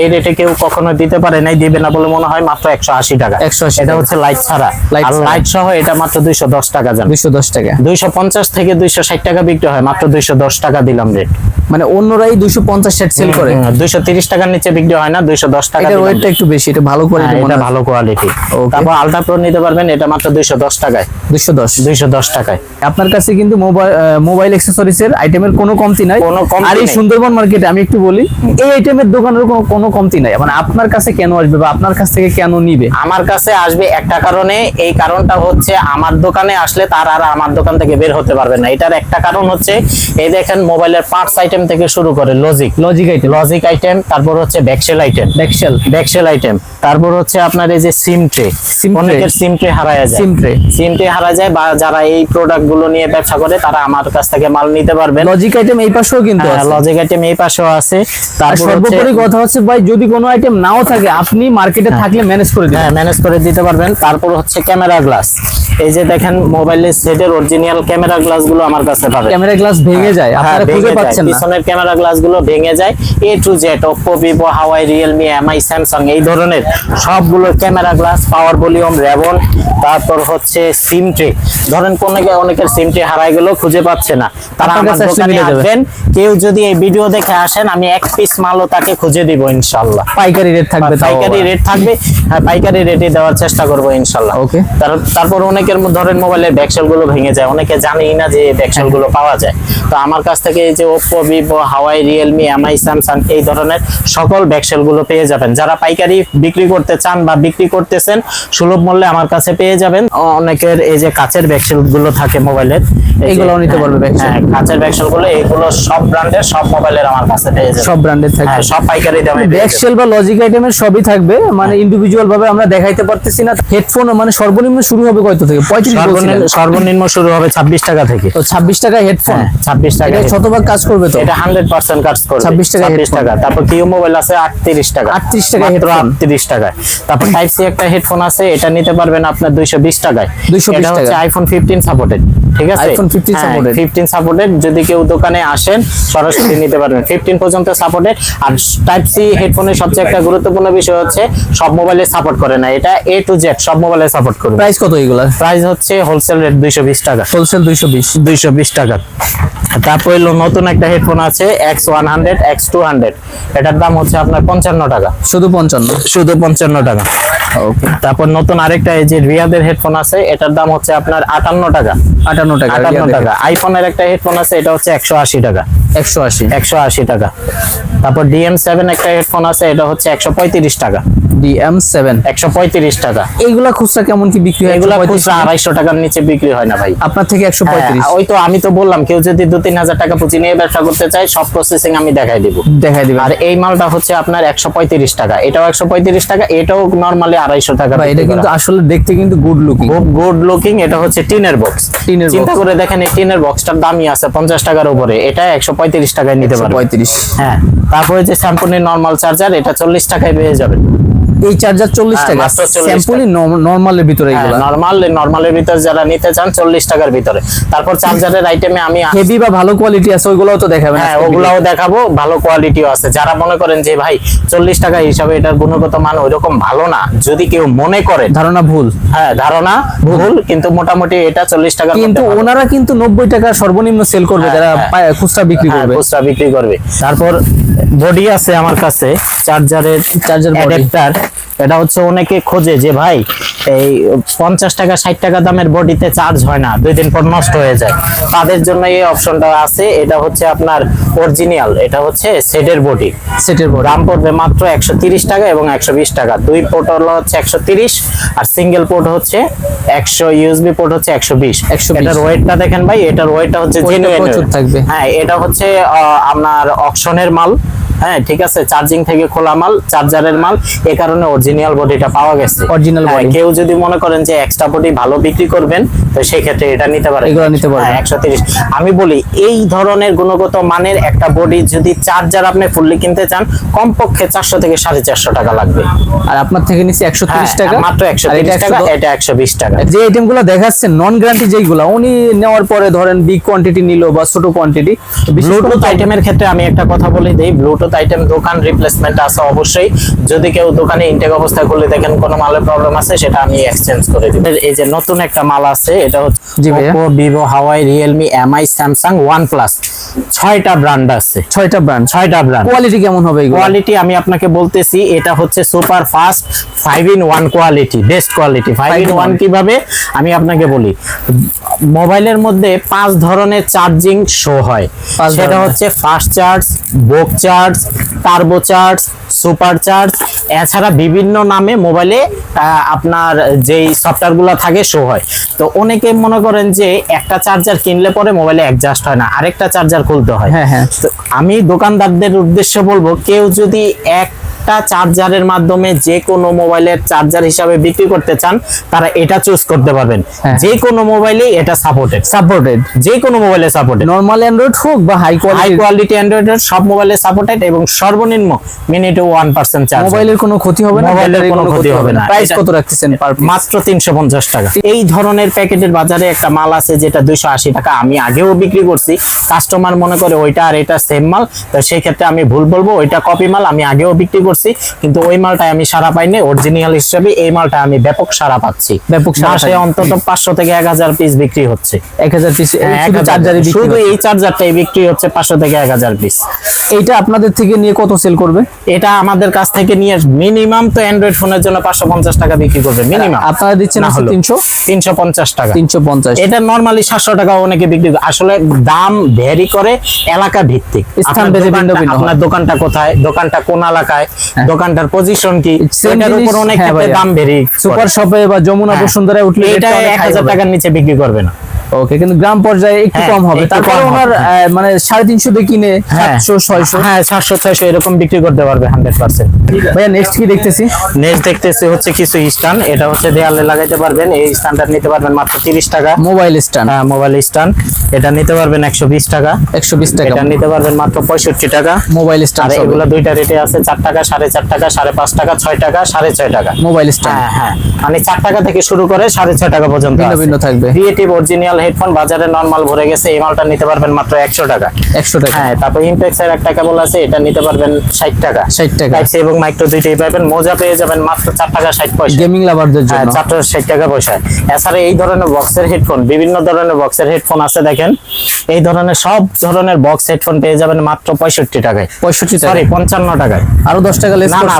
এই রেটে কেউ কখনো দিতে পারে নাই দিবে না বলে মনে হয় মাত্র একশো আশি টাকা।
180
এটা হচ্ছে লাইট ছাড়া। আর লাইট সহ এটা মাত্র দুইশো দশ টাকা জান
দুইশো দশ টাকা।
দুইশো পঞ্চাশ থেকে দুইশো ষাট টাকা বিক্রি হয় মাত্র দুইশো দশ টাকা দিলাম রেট
মানে অন্যরাই দুইশো পঞ্চাশ সেল করে।
দুইশো তিরিশ টাকার নিচে বিক্রি হয় না দুইশো দশ টাকা
এটার ওয়েটটা একটু বেশি এটা ভালো
হ্যাঁ,
কোয়ালিটি
এটা ভালো কোয়ালিটি. তারপর আলট্রা প্রো নিতে পারবেন এটা মাত্র দুইশো দশ টাকায়।
দুইশো দশ।
দুইশো দশ টাকায়।
আপনার কাছে কিন্তু মোবাইল মোবাইল অ্যাক্সেসরিজ এর আইটেমের কোনো কমতি নাই।
কোনো
আর এই সুন্দরবন মার্কেটে আমি একটু বলি এই আইটেমের দোকানের কোনো কোনো কমতি নাই। মানে আপনার কাছে কেন আসবে বা আপনার কাছ থেকে কেন নিবে?
আমার কাছে আসবে একটা কারণে এই কারণটা হচ্ছে আমার দোকানে আসলে তার আর আমার দোকান থেকে বের হতে পারবে না। এটার একটা কারণ হচ্ছে এই দেখেন মোবাইলের পার্টস আইটেম থেকে শুরু করে logic
logic item
logic item তারপর হচ্ছে ব্যাকসেল আইটেম
ব্যাকশেল
ব্যাকসেল আইটেম তারপর হচ্ছে আপনার এই যে সিম ট্রে অনেকের সিম ট্রে হারায় যায়।
SIM tray।
সিম ট্রে হারা যায় বা যারা এই প্রোডাক্টগুলো নিয়ে ব্যবসা করে তারা আমার কাছ থেকে মাল নিতে পারবেন।
লজিক আইটেম এই পাশেও কিন্তু আছে।
লজিক আইটেম এই পাশেও আছে। তারপর
সর্বোপরি কথা হচ্ছে ভাই যদি কোনো আইটেম নাও থাকে আপনি মার্কেটে থাকলে ম্যানেজ করে দিবেন।
হ্যাঁ ম্যানেজ করে দিতে পারবেন। তারপর হচ্ছে ক্যামেরা গ্লাস এই যে দেখেন মোবাইলের সেটের অরিজিনাল ক্যামেরা গ্লাসগুলো আমার কাছে পাবেন।
ক্যামেরা গ্লাস ভেঙে যায়।
হ্যাঁ,
আপনারা খুঁজে পাচ্ছেন না।
পিছনের ক্যামেরা গ্লাসগুলো ভেঙে যায়। A to Z Oppo Vivo Huawei Realme Mi Samsung এই ধরনের সবগুলো camera glass power volume ribbon তারপর হচ্ছে সিম ট্রে ধরেন কোন অনেকের সিম ট্রে হারাই গেল খুঁজে পাচ্ছে না। তারা আমার দোকানে আসবেন কেউ যদি এই ভিডিও দেখে আসেন আমি এক পিস মালও তাকে খুঁজে দিব
পাইকারি রেট থাকবে
পাইকারি রেট থাকবে হ্যাঁ পাইকারি রেটে দেওয়ার চেষ্টা করব ইনশাল্লাহ. তার- তারপর অনেকের ধরেন মোবাইলের ব্যাকসেলগুলো ভেঙে যায় অনেকে জানেই না যে ব্যাকসেলগুলো পাওয়া যায়। তো আমার কাছ থেকে এই যে Oppo Vivo Huawei Realme Mi Samsung এই ধরনের সকল ব্যাকসেলগুলো পেয়ে যাবেন। যারা পাইকারি বিক্রি করতে চান বা বিক্রি করতেছেন সুলভ মূল্যে আমার কাছে পেয়ে যাবেন। অনেকের এই যে কাচের ব্যাকসেলগুলো থাকে মোবাইলের এই
এগুলোও নিতে
হ্যাঁ,
পারবে
হ্যাঁ কাচের ব্যাকসেলগুলো এগুলো সব ব্র্যান্ডের সব মোবাইলের আমার কাছে পেয়ে যাবেন।
সব ব্র্যান্ডের থাকবে
হ্যাঁ সব পাইকারি দামে পেয়ে
বা লজিক আইটেমের সবই থাকবে। মানে ইন্ডিভিজুয়াল ভাবে আমরা দেখাইতে পারতেছি না। হেডফোন মানে সর্বনিম্ন শুরু হবে কত থেকে? পঁয়ত্রিশ
সর্বনিম্ন সর্বনিম্ন শুরু হবে ছাব্বিশ টাকা থেকে।
তো ছাব্বিশ টাকা হেডফোন
হ্যাঁ ছাব্বিশ টাকা
এটা শতভাগ কাজ করবে তো?
এটা হান্ড্রেড পার্সেন্ট কাজ করবে।
26 টাকা
26। টাকা তারপর কিউ মোবাইল আছে আটত্রিশ টাকা।
38 টাকায়
মাত্র। আটত্রিশ টাকায়। তারপর টাইপ সি একটা হেডফোন আছে এটা নিতে পারবেন আপনার দুইশো বিশ টাকায়।
220
এটা হচ্ছে আইফোন ফিফটিন সাপোর্টেড ঠিক আছে?
iPhone 15 supported।
ফিফটিন সাপোর্টেড যদি কেউ দোকানে আসেন সরাসরি নিতে পারবেন। ফিফটিন পর্যন্ত সাপোর্টেড আর টাইপ সি হেডফোনের সবচেয়ে একটা গুরুত্বপূর্ণ বিষয় হচ্ছে সব মোবাইলে সাপোর্ট করে না। এটা এ টু জেড সব মোবাইলে সাপোর্ট করবে।
প্রাইস কত এগুলা?
প্রাইস হচ্ছে হোলসেল রেট দুইশো বিশ টাকা।
হোলসেল দুইশো বিশ।
দুইশো বিশ টাকা। তারপর নতুন একটা হেডফোন আছে X one hundred X two hundred এটার দাম হচ্ছে আপনার পঞ্চান্ন টাকা।
শুধু পঞ্চান্ন?
শুধু পঞ্চান্ন টাকা।
ওকে।
তারপর নতুন আরেকটা এই যে রিয়াদের হেডফোন আছে এটার দাম হচ্ছে আপনার আটান্ন টাকা।
আটান্ন টাকা
আটান্ন টাকা। আইফোনের একটা হেডফোন আছে এটা হচ্ছে একশো আশি টাকা।
একশো আশি।
একশো আশি টাকা। তারপর ডিএম সেভেন একটা হেডফোন আছে এটা হচ্ছে একশো পঁয়ত্রিশ টাকা।
D M seven.
একশো পঁয়ত্রিশ টাকা।
এইগুলা খুচরা কেমন কি বিক্রি হয়?
এগুলা খুচরা আড়াইশো টাকার নিচে বিক্রি হয় না ভাই।
আপনার থেকে একশো পঁয়ত্রিশ।
হ্যাঁ, ওই তো আমি তো বললাম কেউ যদি দু তিন হাজার টাকা পুঁজি নিয়ে ব্যবসা করতে চায় সব প্রসেসিং আমি দেখাই দিব।
দিবেন।
আর এই মালটা হচ্ছে আপনার একশো পঁয়ত্রিশ টাকা। এটাও একশো পঁয়ত্রিশ টাকা এটাও নর্মালি আড়াইশো টাকা
এটা কিন্তু আসলে দেখতে কিন্তু গুড লুকিং
খুব গুড লুকিং এটা হচ্ছে টিনের বক্স
টিনের
চিন্তা করে দেখেন এই টিনের বক্সটার দামই আছে পঞ্চাশ টাকার উপরে। এটা একশো পঁয়ত্রিশ টাকায় নিতে পারবেন।
পঁয়ত্রিশ।
হ্যাঁ তারপরে যে স্যামসুংয়ের নর্মাল চার্জার এটা চল্লিশ টাকায় পেয়ে যাবেন।
এই চার্জার চল্লিশ
হ্যাঁ,
টাকা।
মাত্র 40
স্যাম্পলি নর্মালের ভিতরে এগুলা।
নর্মাল নর্মালের ভিতরে যারা নিতে চান চল্লিশ টাকার ভিতরে। তারপর চার্জারের আইটেমে আমি
হেভি বা ভালো কোয়ালিটি আছে ওইগুলোও তো দেখাবেন
হ্যাঁ ওগুলাও দেখাবো ভালো কোয়ালিটিও আছে। যারা মনে করেন যে ভাই চল্লিশ টাকা হিসাবে এটার গুণগত মান ওইরকম ভালো না। যদি কেউ মনে
করে ধারণা ভুল।
হ্যাঁ ধারণা ভুল কিন্তু মোটামুটি এটা চল্লিশ টাকা
কিন্তু ওনারা কিন্তু নব্বই টাকা সর্বনিম্ন সেল করবে
হ্যাঁ,
যারা
হ্যাঁ।
খুচরা বিক্রি করবে।
খুচরা বিক্রি করবে। তারপর বডি আছে আমার কাছে চার্জারের
চার্জার।
অ্যাডাপ্টার এটা হচ্ছে অনেকে খোঁজে যে ভাই এই পঞ্চাশ টাকা ষাট টাকা দামের বডিতে চার্জ হয় না দুই দিন পর নষ্ট হয়ে যায়। তাদের জন্য এই অপশনটা আছে। এটা হচ্ছে আপনার অরিজিনাল এটা হচ্ছে সেটের বডি
সেটের বড়
দাম পড়বে মাত্র একশো তিরিশ টাকা এবং একশো বিশ টাকা। দুই পোর্ট হলো হচ্ছে একশো তিরিশ আর সিঙ্গেল পোর্ট হচ্ছে একশো ইউএসবি পোর্ট হচ্ছে একশো বিশ।
120
এটার ওয়েটটা দেখেন ভাই এটার ওয়েটটা হচ্ছে। হ্যাঁ এটা হচ্ছে আপনার অকশনের মাল। হ্যাঁ ঠিক আছে চার্জিং থেকে খোলা মাল চার্জারের মাল এই কারণে অরিজিনাল বডিটা পাওয়া গেছে।
Original
হ্যাঁ,
body।
কেউ যদি মনে করেন যে এক্সট্রা বডি ভালো বিক্রি করবেন তো সেই ক্ষেত্রে এটা নিতে পারেন।
এগুলো নিতে পারবেন।
একশো তিরিশ। আমি বলি এই ধরনের গুণগত মানের একটা বডি যদি চার্জার আপনি ফুললি কিনতে চান কমপক্ষে চারশো থেকে সাড়ে চারশো টাকা লাগবে।
আর আপনার থেকে নিচ্ছে একশো
হ্যাঁ,
টাকা।
মাত্র একশো
আর এটা
তিরিশ টাকা এটা একশো বিশ টাকা।
যে আইটেমগুলো দেখাচ্ছেন নন গ্যারান্টি যেগুলো উনি নেওয়ার পরে ধরেন বিগ কোয়ান্টিটি নিল বা ছোট কোয়ান্টিটি
ব্লুটুথ আইটেমের ক্ষেত্রে আমি একটা কথা বলে দিই ব্লুটুথ আইটেম দোকান রিপ্লেসমেন্ট আছে অবশ্যই। যদি কেউ দোকানে ইনটেক অবস্থায় খুলে দেখেন কোনো মালের প্রবলেম আছে সেটা আমি এক্সচেঞ্জ করে দিব। এই যে নতুন একটা মাল আছে এটা হচ্ছে
জি ভাইয়া।
Oppo, Vivo, Huawei, Samsung OnePlus Samsung, OnePlus ছয়টা ব্র্যান্ড আছে।
ছয়টা ব্র্যান্ড
ছয়টা ব্র্যান্ড
কোয়ালিটি কেমন হবে এগুলো?
কোয়ালিটি আমি আপনাকে বলতেছি এটা হচ্ছে super fast five in one quality best quality five in
in
one. কীভাবে? আমি আপনাকে বলি মোবাইলের মধ্যে পাঁচ ধরনের চার্জিং শো হয়। সেটা হচ্ছে fast charge বোক charge turbo charge super charge এছাড়া বিভিন্ন নামে মোবাইলে আপনার যেই সফটওয়্যারগুলো থাকে শো হয়। তো অনেকে মনে করেন যে একটা চার্জার কিনলে পরে মোবাইলে অ্যাডজাস্ট হয় না আরেকটা চার্জার খুলতে হয়।
হ্যাঁ, হ্যাঁ।
তো আমি দোকানদারদের উদ্দেশ্যে বলব কেউ যদি একটা চার্জারের মাধ্যমে যে কোনো মোবাইলের চার্জার হিসাবে বিক্রি করতে চান তারা এটা চুজ করতে পারবেন। যে কোনো মোবাইলে এটা সাপোর্টেড
সাপোর্টেড
যে কোনো মোবাইলে সাপোর্টেড
নর্মাল অ্যান্ড্রয়েড হোক বা হাই কোয়ালিটি
অ্যান্ড্রয়েডের সব মোবাইলে সাপোর্টেড এবং সর্বনিম্ন মিনিটে ওয়ান পার্সেন্ট চার্জ
মোবাইলের কোনো ক্ষতি হবে না
মোবাইলের কোনো ক্ষতি হবে না।
প্রাইস কত রাখতেছেন পার
মাত্র তিনশো পঞ্চাশ টাকা। এই ধরনের প্যাকেটের বাজারে একটা মাল আছে যেটা দুইশো আশি টাকা। আমি আগেও বিক্রি করছি। কাস্টমার মনে করে ওইটা আর এটা সেম মাল। তো সেই ক্ষেত্রে আমি ভুল বলব ওইটা কপি মাল আমি আগেও বিক্রি করছি। কিন্তু ওই মালটাই আমি সারা পাইনি। অরিজিনাল হিসেবে এই মালটা আমি ব্যাপক সারা পাচ্ছি।
ব্যাপক
মাসে অন্তত পাঁচশো থেকে এক হাজার পিস বিক্রি হচ্ছে।
এক হাজার পিস শুধু
এই চার্জারটাই বিক্রি হচ্ছে পাঁচশো থেকে এক হাজার পিস
এইটা আপনাদের থেকে নিয়ে কত সেল করবে?
এটা আমাদের কাছ থেকে নিয়ে মিনিমাম তো অ্যান্ড্রয়েড ফোনের জন্য পাঁচশো পঞ্চাশ টাকা বিক্রি করবে মিনিমাম
আপনারা দিচ্ছেন তিনশো?
তিনশো পঞ্চাশ টাকা।
তিনশো পঞ্চাশ।
এটা নরমালি সাতশো টাকা অনেকে বিক্রি করে। আসলে দাম ভ্যারি করে এলাকা ভিত্তিক।
স্থান ভেদে ভিন্ন
দোকানটা-
ভিন্ন
আপনার দোকানটা কোথায়? দোকানটা কোন এলাকায়? দোকানটার পজিশন কি? এটার উপর অনেক
হ্যাঁ।
দাম ভেরি
সুপার শপে বা যমুনা বসুন্ধরায় উঠলে
এটা এক হাজার টাকার নিচে বিক্রি করবে না।
ওকে কিন্তু গ্রাম পর্যায়ে একটু
হ্যাঁ,
কম হবে। তারপর ওনার মানে সাড়ে তিনশো দিয়ে কিনে
হ্যাঁ।
সাতশো ছয়শো।
হ্যাঁ সাতশো ছয়শো এরকম বিক্রি করতে পারবে হান্ড্রেড পার্সেন্ট
ভাইয়া নেক্সট কি দেখতেছি?
নেক্সট দেখতেছি হচ্ছে কিছু স্ট্যান্ড এটা হচ্ছে দেয়ালে লাগাইতে পারবেন। এই স্ট্যান্ডটা নিতে পারবেন মাত্র তিরিশ টাকা।
মোবাইল স্ট্যান্ড
হ্যাঁ মোবাইল স্ট্যান্ড এটা নিতে পারবেন একশো বিশ টাকা।
একশো বিশ টাকা।
এটা নিতে পারবেন মাত্র পঁয়ষট্টি টাকা।
মোবাইল স্ট্যান্ড
এগুলো দুইটা রেটে আছে। চার টাকা সাড়ে চার টাকা সাড়ে পাঁচ টাকা ছয় টাকা সাড়ে ছয় টাকা।
মোবাইল স্ট্যান্ড
হ্যাঁ হ্যাঁ। মানে চার টাকা থেকে শুরু করে সাড়ে ছয় টাকা পর্যন্ত
ভিন্ন ভিন্ন থাকবে।
ক্রিয়েটিভ অরিজিনাল হেডফোন বাজারে নর্মাল ভরে গেছে এই মালটা নিতে পারবেন মাত্র একশো টাকা।
একশো টাকা।
হ্যাঁ তারপর ইমপ্যাক্স এর একটা কেবল আছে এটা নিতে পারবেন ষাট টাকা।
60 টাকা।
টাইপ এবং মাইক্রো দুইটাই পাবেন মোজা পেয়ে যাবেন মাত্র চার টাকা ষাট পয়সা।
গেমিং লাভারদের
হ্যাঁ
জন্য
চারশো ষাট টাকা পয়সা। এছাড়া এই ধরনের বক্সের হেডফোন বিভিন্ন ধরনের বক্সের হেডফোন আছে দেখেন। এই ধরনের সব ধরনের বক্স হেডফোন পেয়ে যাবেন মাত্র পঁয়ষট্টি টাকায়।
পঁয়ষট্টি টাকা
সরি পঞ্চান্ন টাকায়।
আরও দশ টাকা লেস
না না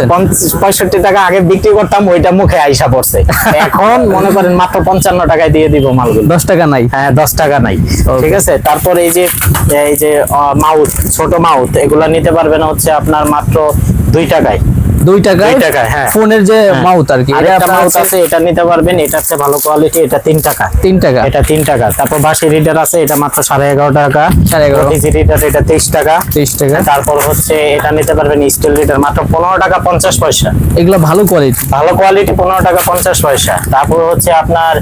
পঁয়ষট্টি টাকা আগে বিক্রি করতাম ওইটা মুখে আইসা পড়ছে। এখন মনে করেন মাত্র পঞ্চান্ন টাকায় দিয়ে দিব মালগুলো।
দশ টাকা নাই।
হ্যাঁ দশ টাকা নাই। ঠিক আছে? তারপর এই যে এই যে মাউথ ছোট মাউথ এগুলা নিতে পারবেন হচ্ছে আপনার মাত্র দুই টাকায়।
দুই টাকায়
হ্যাঁ।
ফোনের যে
হ্যাঁ।
মাউথ আর কি এটা
মাউথ
আছে
এটা নিতে পারবেন এটা হচ্ছে ভালো কোয়ালিটি এটা তিন টাকা।
তিন টাকা।
এটা তিন টাকা। তারপর বাসি রিডার আছে এটা মাত্র সাড়ে এগারো টাকা।
সাড়ে এগারো।
রিডার এটা তেইশ টাকা।
তেইশ টাকা।
তারপর হচ্ছে এটা নিতে পারবেন স্টিল রিডার মাত্র পনেরো টাকা পঞ্চাশ পয়সা।
এগুলো ভালো কোয়ালিটি
ভালো কোয়ালিটি পনেরো টাকা পঞ্চাশ পয়সা। তারপর হচ্ছে আপনার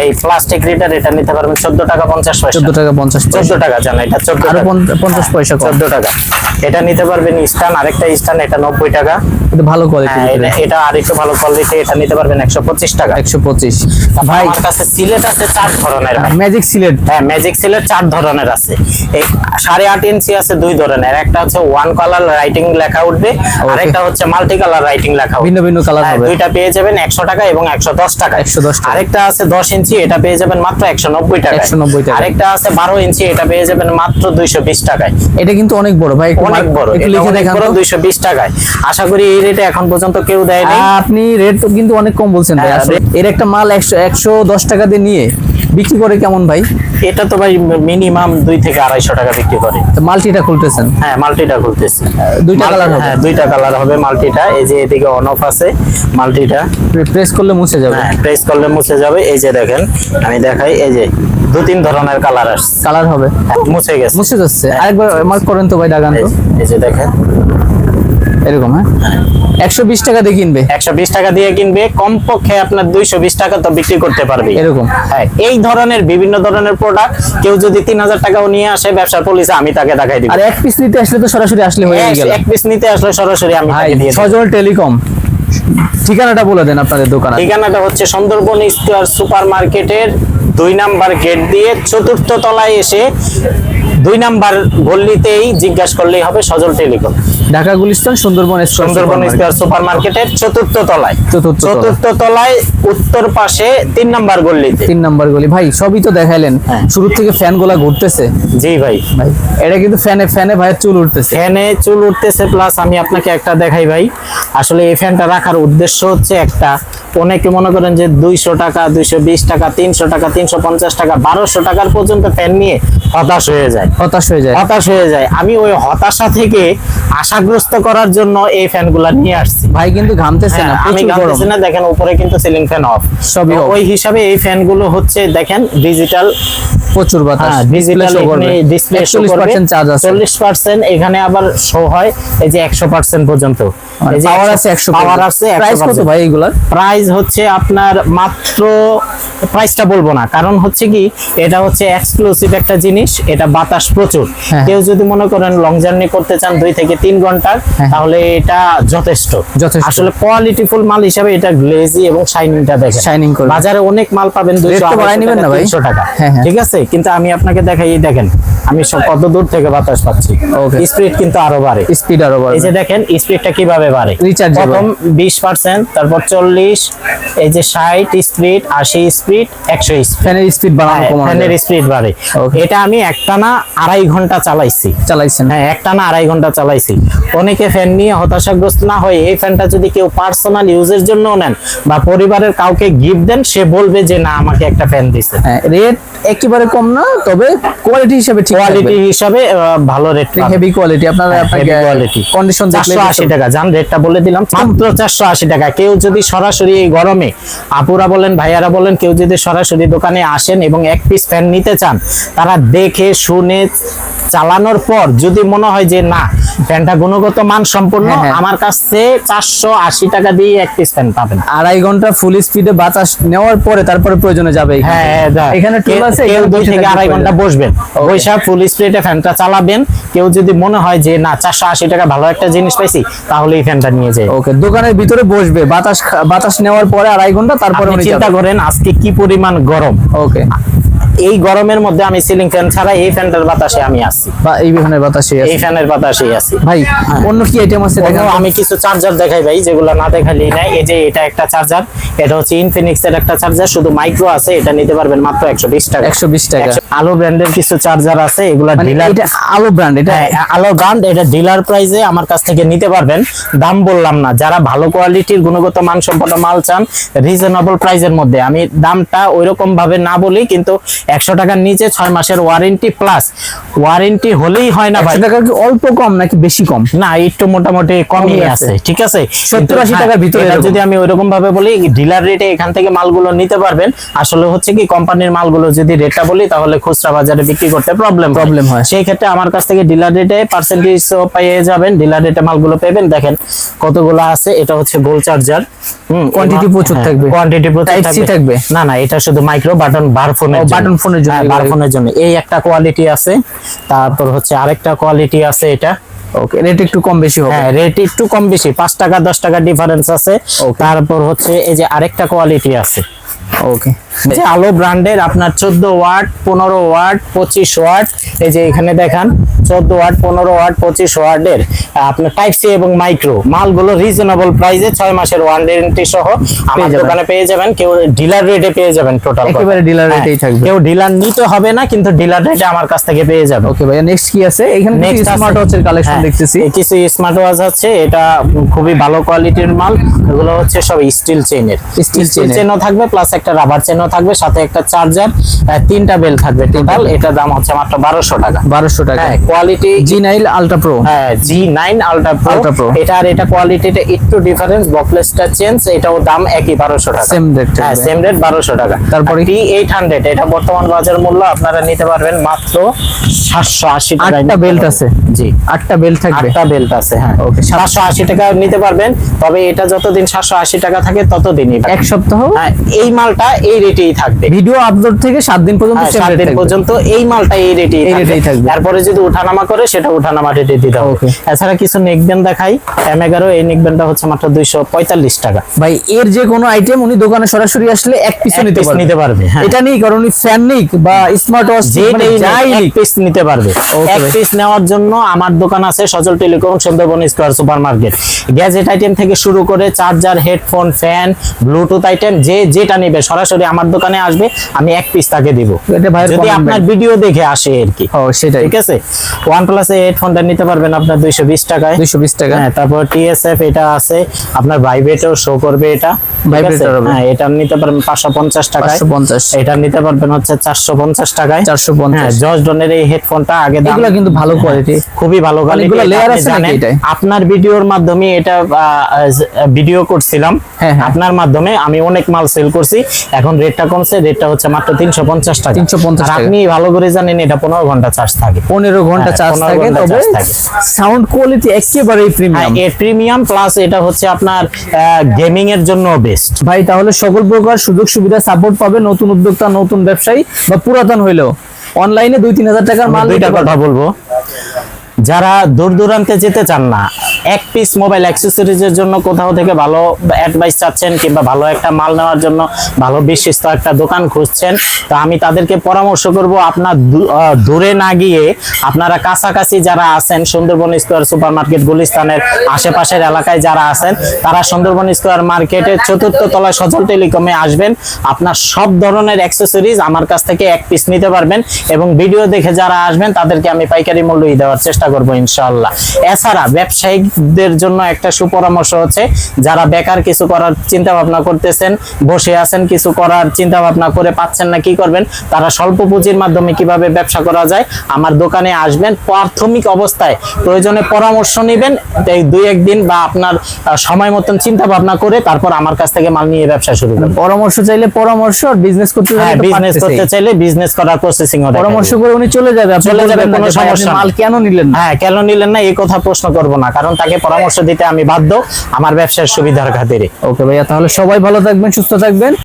এই প্লাস্টিক রিডার এটা নিতে পারবেন চোদ্দ টাকা পঞ্চাশ পয়সা।
চোদ্দ টাকা পঞ্চাশ
চোদ্দ টাকা জানা এটা চোদ্দ
পঞ্চাশ পয়সা
চোদ্দ টাকা। এটা নিতে পারবেন স্টান আরেকটা স্টান এটা নব্বই টাকা।
ভালো কোয়ালিটি
হ্যাঁ, এটা- এটা আরেকটু ভালো কোয়ালিটি এটা নিতে পারবেন একশো পঁচিশ টাকা।
একশো পঁচিশ।
ভাই
ভাই
আমার কাছে সিলেট আছে চার ধরনের।
ম্যাজিক সিলেট
হ্যাঁ ম্যাজিক সিলের চার ধরনের আছে। এই সাড়ে আট ইঞ্চি আছে দুই ধরনের। একটা হচ্ছে ওয়ান কালার রাইটিং লেখা উঠবে আরেকটা হচ্ছে মাল্টি কালার রাইটিং লেখা
ভিন্ন ভিন্ন কালার
হ্যাঁ,
হবে।
দুইটা পেয়ে যাবেন একশো টাকা এবং একশো দশ টাকা
110 টাকা।
আরেকটা আছে দশ ইঞ্চি এটা পেয়ে যাবেন মাত্র একশো নব্বই টাকা
190 টাকা।
আরেকটা আছে বারো ইঞ্চি এটা পেয়ে যাবেন মাত্র দুইশো বিশ টাকায়।
এটা কিন্তু অনেক বড়। ভাই
অনেক বড়।
একটু
এটা
লিখে দেখান
বড়
তো।
দুইশো বিশ টাকায়। আশা করি এই রেটে এখন পর্যন্ত কেউ দেয়নি।
আপনি রেট তো কিন্তু অনেক কম বলছেন ভাই।
হ্যাঁ,
এর একটা মাল একশো একশো দশ টাকা দিয়ে নিয়ে বিক্রি করে কেমন ভাই?
এটা তো ভাই মিনিমাম দুই থেকে আড়াইশো টাকা বিক্রি করে।
তো মাল্টিটা খুলতেছেন?
হ্যাঁ মাল্টিটা খুলতেছি।
দুইটা কালার হবে।
হ্যাঁ দুইটা কালার হবে মাল্টিটা। এই যে এদিকে অন অফ আছে মাল্টিটা।
প্রেস করলে মুছে যাবে।
হ্যাঁ প্রেস করলে মুছে যাবে। এই যে দেখেন আমি দেখাই এই যে দু তিন ধরনের কালার আসছে।
কালার হবে?
হ্যাঁ, মুছে গেছে।
মুছে যাচ্ছে। আরেকবার মার্ক করেন তো ভাই
এই
তো
এই যে দেখেন।
এরকম হ্যাঁ? একশো বিশ টাকা দিয়ে কিনবে।
একশো বিশ টাকা দিয়ে কিনবে কমপক্ষে আপনার দুইশো বিশ টাকা তো বিক্রি করতে পারবে।
এরকম।
হ্যাঁ এই ধরনের বিভিন্ন ধরনের প্রোডাক্ট কেউ যদি তিন হাজার টাকাও নিয়ে আসে ব্যবসার পলিসি আমি তাকে দেখাই দিব।
আর এক পিস নিতে আসলে তো সরাসরি আসলে হয়ে গেল।
এক পিস নিতে আসলে সরাসরি আমি তাকে দিয়ে
সজল টেলিকম। ঠিকানাটা বলে দেন আপনাদের দোকান।
ঠিকানাটা হচ্ছে সুন্দরবন স্কোয়ার সুপার মার্কেটের দুই নাম্বার গেট দিয়ে চতুর্থ তলায় এসে দুই নাম্বার গল্লিতেই জিজ্ঞাসা করলেই হবে Sajal telecom.
Dhaka Gulistan Sundarban
Sundarban. Square super মার্কেটের চতুর্থ তলায়।
চতুর্থ তলায়।
চতুর্থ তলায় উত্তর পাশে তিন নাম্বার গল্লিতে
তিন নাম্বার গলি। ভাই সবই তো দেখাইলেন।
হ্যাঁ।
শুরু থেকে ফ্যানগুলা ঘুরতেছে।
জি ভাই।
ভাই এটা কিন্তু ফ্যানে ফ্যানে ভাইয়ের চুল উঠতেছে।
ফ্যানে চুল উঠতেছে প্লাস আমি আপনাকে একটা দেখাই ভাই। আসলে এই ফ্যানটা রাখার উদ্দেশ্য হচ্ছে একটা অনেকে মনে করেন যে দুইশো টাকা দুইশো বিশ টাকা তিনশো টাকা তিনশো পঞ্চাশ টাকা বারোশো টাকার পর্যন্ত ফ্যান নিয়ে হতাশ হয়ে যায়।
হতাশ হয়ে যায়।
হতাশ হয়ে যায়। আমি ওই হতাশা থেকে আশাগ্রস্ত করার জন্য এই ফ্যানগুলা নিয়ে আসছি।
ভাই কিন্তু ঘামতেছে
হ্যাঁ,
না
আমি
প্রচুর গরম।
গামতেছি না দেখেন উপরে কিন্তু সিলিং ফ্যান অফ।
সবই
ওই হিসাবে এই ফ্যানগুলো হচ্ছে দেখেন ডিজিটাল
প্রচুর বাতাস
হ্যাঁ ডিজিটাল
করবে।
ডিসপ্লে
41% চার্জ আছে।
চল্লিশ পার্সেন্ট এখানে আবার শো হয় এই যে একশো পার্সেন্ট পর্যন্ত।
পাওয়ার আছে 100
পাওয়ার আছে
প্রাইস কত ভাই এগুলার?
প্রাইস হচ্ছে আপনার মাত্র প্রাইসটা বলব না কারণ হচ্ছে কি এটা হচ্ছে এক্সক্লুসিভ একটা জিনিস এটা বাতাস প্রচুর।
হ্যাঁ।
কেউ যদি মনে করেন লং জার্নি করতে চান দুই থেকে তিন ঘণ্টার
হ্যাঁ।
তাহলে এটা যথেষ্ট। আসলে কোয়ালিটিফুল মাল হিসাবে এটা গ্লেজি এবং শাইনিংটা দেখে
Shining করবে।
বাজারে অনেক মাল পাবেন দুইশো
Rate তো বাড়ায় নিবেন না ভাই?
তিনশো টাকা।
হ্যাঁ, হ্যাঁ।
ঠিক আছে? কিন্তু আমি আপনাকে দেখাই দেখেন আমি কত দূর থেকে বাতাস পাচ্ছি। স্পিড কিন্তু আরও বাড়ে।
স্পিড আরও
বাড়ে
এই
যে দেখেন স্পিডটা কীভাবে বাড়ে?
Rechargeable।
প্রথম বিশ পার্সেন্ট তারপর চল্লিশ এই যে ষাট স্পিড আশি স্পিড একশো স্পিড
ফ্যানের স্পিড বাড়ানো কমানো
ফ্যানের স্পিড বাড়ে. এটা আমি একটানা আড়াই ঘণ্টা চালাইছি।
চালাইছেন।
হ্যাঁ একটানা আড়াই ঘণ্টা চালাইছি। অনেকে ফ্যান নিয়ে হতাশাগ্রস্ত না হয়ে এই ফ্যানটা যদি কেউ পার্সোনাল ইউজের জন্য নেন বা পরিবারের কাউকে গিফট দেন সে বলবে যে না আমাকে একটা ফ্যান দিছে।
হ্যাঁ রেট একেবারে কম না তবে কোয়ালিটি হিসেবে ঠিক
কোয়ালিটি হিসাবে ভালো রেট
হেভি কোয়ালিটি আপনারা আপনাকে
কোয়ালিটি
কন্ডিশন দেখলে
চারশো আশি টাকা জান রেটটা বলে দিলাম। মাত্র চারশো আশি টাকা। কেউ যদি সরাসরি এই গরমে আপুরা বলেন ভাইয়ারা বলেন কেউ যদি সরাসরি দোকানে আসেন এবং এক পিস ফ্যান নিতে চান তারা দেখে শুনে চালানোর পর যদি মনে হয় যে না ফ্যানটা গুণগত মান সম্পূর্ণ
হ্যাঁ, হ্যাঁ।
আমার কাছে চারশো আশি টাকা দিয়ে এক পিস ফ্যান পাবেন।
আড়াই ঘণ্টা ফুল স্পিডে বাতাস নেওয়ার পরে তারপরে প্রয়োজনে যাবে এখান
হ্যাঁ।
এখানে টুল আছে
কেউ দুই থেকে আড়াই
ঘণ্টা
বসবেন। ফুল স্প্রেটে ফ্যানটা চালাবেন। কেউ যদি মনে হয় যে না চারশো আশি টাকা ভালো একটা জিনিস পাইছি তাহলে এই ফ্যানটা নিয়ে যায়
ওকে দোকানের ভিতরে বসবে। বাতাস বাতাস নেওয়ার পরে আড়াই ঘণ্টা তারপরে
চিন্তা করেন আজকে কি পরিমাণ গরম?
ওকে।
এই গরমের মধ্যে আমি সিলিং ফ্যান ছাড়া এই ফ্যানটার বাতাসে আমি আছি।
বা এই বিমানের বাতাসে আছে।
এই ফ্যানের বাতাসেই আছি।
ভাই অন্য কি আইটেম আছে দেখেন
আমি কিছু চার্জার দেখাই ভাই যেগুলো না দেখালেই নাই। এই যে এটা একটা চার্জার এটা হচ্ছে ইনফিনিক্স এর একটা চার্জার শুধু মাইক্রো আছে এটা নিতে পারবেন মাত্র একশো বিশ টাকা।
একশো বিশ টাকা।
আলো ব্র্যান্ডের কিছু চার্জার আছে এগুলা
মানে
ডিলার
এটা আলো ব্র্যান্ড এটা
হ্যাঁ আলো ব্র্যান্ড এটা ডিলার প্রাইসে আমার কাছ থেকে নিতে পারবেন। দাম বললাম না যারা ভালো কোয়ালিটির গুণগত মানসম্পন্ন মাল চান রিজনেবল প্রাইসের মধ্যে। আমি দামটা ওইরকম ভাবে না বলি কিন্তু একশো টাকার নিচে ছয় মাসের ওয়ারেন্টি প্লাস ওয়ারেন্টি হলেই হয় না ভাই।
টাকা কি অল্প কম নাকি বেশি কম?
না একটু মোটামুটি কমই আছে। ঠিক আছে?
70 আশি
হ্যাঁ,
টাকার ভিতরে
যদি আমি ওইরকম ভাবে বলি ডিলার রেটে এখান থেকে মালগুলো নিতে পারবেন। আসলে হচ্ছে কি কোম্পানির মালগুলো যদি রেটটা বলি তাহলে খুচরা বাজারে বিক্রি করতে প্রবলেম
Problem হয়।
সেই ক্ষেত্রে আমার কাছ থেকে ডিলার রেটে পার্সেন্টেজ পেয়ে যাবেন। ডিলার রেটে মালগুলো পেবেন। দেখেন কতগুলো আছে এটা হচ্ছে গোল চার্জার হুম
Quantity প্রচুর থাকবে।
কোয়ান্টিটি প্রচুর
থাকবে।
না না এটা শুধু মাইক্রো বাটন বার ফোনের
ও, button phone জন্য
বার ফোনের জন্য। এই একটা কোয়ালিটি আছে তারপর হচ্ছে আরেকটা কোয়ালিটি আছে এটা।
ওকে রেট একটু কম বেশি হবে।
হ্যাঁ রেট একটু কম বেশি পাঁচ টাকা দশ টাকা ডিফারেন্স আছে। তারপর হচ্ছে এই যে আরেকটা কোয়ালিটি আছে।
ওকে
যে আলো ব্র্যান্ডের আপনার চোদ্দ ওয়াট পনেরো ওয়াট পঁচিশ ওয়াট এই যে এখানে দেখান চোদ্দ ওয়াট পনেরো ওয়াট পঁচিশ ওয়াটের আপনার টাইপ সি এবং মাইক্রো মালগুলো রিজনেবল প্রাইসে ছয় মাসের ওয়ারেন্টি সহ আমার দোকানে পেয়ে যাবেন কেউ ডিলার রেটে পেয়ে যাবেন টোটাল
একেবারে ডিলার rate এই থাকবে।
কেউ ডিলার নিতে হবে না কিন্তু ডিলার রেটে আমার কাছ থেকে পেয়ে যাবে
ওকে ভাইয়া নেক্সট কি আছে? এখানে
আছে-
স্মার্ট ওয়াচের কালেকশন
হ্যাঁ,
দেখতেছি।
কিছু স্মার্ট ওয়াচ আছে এটা খুবই ভালো কোয়ালিটির মাল এগুলো হচ্ছে সব স্টিল চেইনের স্টিল
এর।
থাকবে প্লাস একটা রাবার চেনও থাকবে সাথে একটা চার্জার তিনটা বেল থাকবে টোটাল এটার দাম হচ্ছে মাত্র বারোশো টাকা।
বারোশো টাকা।
Quality
G nine ultra pro
হ্যাঁ G nine ultra
Ultra
pro এটা আর এটা কোয়ালিটিটা একটু ডিফারেন্স বকলেসটা চেঞ্জ এটাও দাম একই বারোশো টাকা।
Same rate
হ্যাঁ। সেম রেট বারোশো টাকা।
তারপরে?
টি এইট হান্ড্রেড এটা বর্তমান বাজার মূল্য আপনারা নিতে পারবেন মাত্র সাতশো আশি টাকা
আটটা বেল্ট আছে।
জি।
আটটা বেল্ট থাকবে।
আটটা বেল্ট আছে হ্যাঁ।
ওকে সাত-
সাতশো আশি টাকা নিতে পারবেন তবে এটা যতদিন সাতশো আশি টাকা থাকে ততদিনই
এক সপ্তাহ?
হ্যাঁ, এই মালটা এই রেটেই থাকবে।
ভিডিও আপলোড থেকে সাত দিন পর্যন্ত
হ্যাঁ, দিন
থাকবে।
পর্যন্ত এই মালটা এই রেটেই থাকবে। তারপরে যদি উঠানামা করে সেটা উঠানামা রেটে দিতে হবে. এছাড়া কিছু নেকবেন দেখাই। এম এগারো এই নেকবেনটা হচ্ছে মাত্র দুইশো পঁয়তাল্লিশ টাকা।
ভাই এর যে কোনো আইটেম উনি দোকানে সরাসরি আসলে এক পিসও নিতে পারবে।
নিতে পারবে, হ্যাঁ।
এটা নেই কারণ উনি ফ্যান নেই বা স্মার্ট ওয়াচ
যেটাই
যাই
এক পিস নিতে পারবে। এক পিস নেওয়ার জন্য আমার দোকান আছে Sajal telecom Sundarban square super market gadget item থেকে শুরু করে charger headphone fan Bluetooth item যে যেটা নেবে সরাসরি আমার দোকানে আসবে আমি এক পিস তাকে দিব। যদি আপনার ভিডিও দেখে আসে আর কি।
ও সেটাই।
ঠিক আছে? ওয়ান প্লাস এই হেডফোনটা নিতে পারবেন আপনার দুইশো বিশ টাকায়।
দুইশো বিশ টাকা।
হ্যাঁ তারপর টিএসএফ এটা আছে। আপনার ভাইব্রেটও শো করবে এটা।
হবে।
হ্যাঁ এটা নিতে পারবেন পাঁচশো পঞ্চাশ টাকায়।
550
এটা নিতে পারবেন হচ্ছে চারশো পঞ্চাশ টাকায়।
450
হ্যাঁ ডনের এই হেডফোনটা আগে দাম-
কিন্তু ভালো কোয়ালিটি
খুবই ভালো কোয়ালিটি
আছে
আপনার ভিডিওর মাধ্যমে এটা ভিডিও করছিলাম।
হ্যাঁ।
আপনার মাধ্যমে আমি অনেক মাল সেল করছি। এখন রেটটা কমছে রেটটা হচ্ছে মাত্র তিনশো পঞ্চাশ টাকা।
350
আর
টাকা।
আপনি ভালো করে জানেন এটা পনেরো ঘণ্টা চার্জ থাকে।
পনেরো ঘণ্টা
হ্যাঁ,
চার্জ থাকে তবে সাউন্ড কোয়ালিটি একেবারেই
হ্যাঁ
প্রিমিয়াম
এর প্রিমিয়াম প্লাস এটা হচ্ছে আপনার গেমিং এর জন্য বেস্ট
ভাই তাহলে সকল প্রকার সুযোগ সুবিধা সাপোর্ট পাবে নতুন উদ্যোক্তা নতুন ব্যবসায়ী বা পুরাতন হইলেও। অনলাইনে দুই তিন হাজার টাকার মাল
দুইটা কথা বলব। যারা দূর দূরান্তে যেতে চান না এক পিস মোবাইল অ্যাক্সেসরিজের জন্য কোথাও থেকে ভালো অ্যাডভাইস চাচ্ছেন কিংবা ভালো একটা মাল নেওয়ার জন্য ভালো বিশ্বস্ত একটা দোকান খুঁজছেন, তো আমি তাদেরকে পরামর্শ করব আপনার দূরে না গিয়ে আপনারা কাছাকাছি যারা আছেন সুন্দরবন স্কোয়ার সুপার মার্কেট গুলিস্তানের আশেপাশের এলাকায় যারা আছেন, তারা সুন্দরবন স্কোয়ার মার্কেটের চতুর্থ তলায় সচল টেলিকমে আসবেন, আপনার সব ধরনের অ্যাক্সেসরিজ আমার কাছ থেকে এক পিস নিতে পারবেন এবং ভিডিও দেখে যারা আসবেন তাদেরকে আমি পাইকারি মূল্যই দেওয়ার চেষ্টা করব ইনশাআল্লাহ। এছাড়া ব্যবসায়িক ভাইদের জন্য একটা সুপরামর্শ হচ্ছে যারা বেকার কিছু করার চিন্তা ভাবনা করতেছেন বসে আছেন কিছু করার চিন্তা ভাবনা করে পাচ্ছেন না কি করবেন? তারা স্বল্প পুঁজির মাধ্যমে কীভাবে ব্যবসা করা যায়? আমার দোকানে আসবেন প্রাথমিক অবস্থায় প্রয়োজনে পরামর্শ নেবেন এই দুই একদিন বা আপনার সময় মতন চিন্তা ভাবনা করে তারপর আমার কাছ থেকে মাল নিয়ে ব্যবসা শুরু করবেন।
পরামর্শ চাইলে পরামর্শ আর বিজনেস করতে চাইলে
হ্যাঁ বিজনেস করতে চাইলে বিজনেস করার প্রসেসিং হবে
পরামর্শ করে উনি চলে যাবে
চলে যাবে, কোনো সমস্যা
মাল কেন নিলেন না?
হ্যাঁ কেন নিলেন না এই কথা প্রশ্ন করব না কারণ তাকে পরামর্শ দিতে আমি বাধ্য। আমার ব্যবসার সুবিধার খাতিরে।
ওকে ভাইয়া, তাহলে সবাই ভালো থাকবেন, সুস্থ থাকবেন।